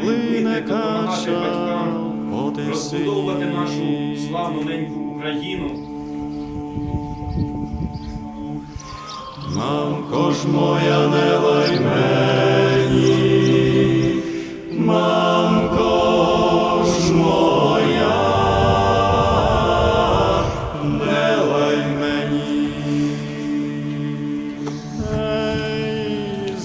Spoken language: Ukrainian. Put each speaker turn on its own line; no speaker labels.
плине
каша
от
розбудовувати нашу славну неньку Україну.
Мамко ж моя не лайме.